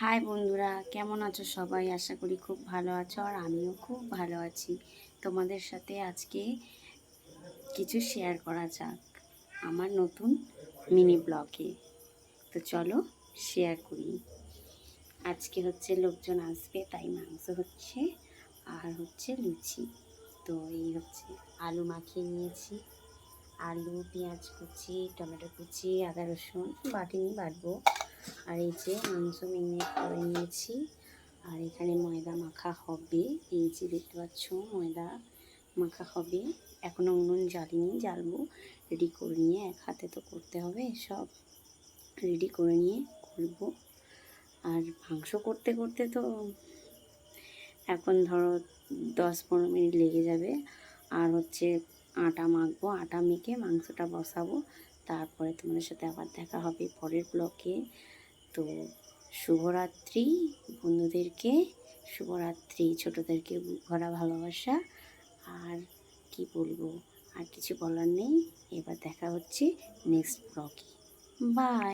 High বন্ধুরা, কেমন আছো সবাই? আশা করি খুব ভালো আছো আর আমিও খুব ভালো আছি। তোমাদের সাথে আজকে কিছু শেয়ার করা যাক আমার নতুন মিনি ব্লগে তো চলো শেয়ার করি। আজকে হচ্ছে লোকজন আসবে, তাই মাংস হচ্ছে আর হচ্ছে লুচি। তো এই হচ্ছে আলু মাখিয়ে নিয়েছি। আলু, পেঁয়াজ কুচি, টমেটো কুচি, আদা রসুন, বাটিনি, বাটবো। আর এই যে মাংস মেরিনেট করে নিয়েছি। আর এখানে ময়দা মাখা হবে। এই যে দেখতে পাচ্ছ, ময়দা মাখা হবে। এখনও উনুন জ্বালিনি, জ্বালবো। রেডি করে নিয়ে এক হাতে তো করতে হবে সব। রেডি করে নিয়ে করব। আর মাংস করতে করতে তো এখন ধরো দশ পনেরো মিনিট লেগে যাবে। আর হচ্ছে আটা মাখবো, আটা মেখে মাংসটা বসাবো। তারপরে তোমাদের সাথে আবার দেখা হবে পরের ব্লকে তো শুভরাত্রি বন্ধুদেরকে, শুভরাত্রি ছোটোদেরকে ভরা ভালোবাসা। আর কি বলব, আর কিছু বলার নেই। এবার দেখা হচ্ছে নেক্সট ব্লকে বাই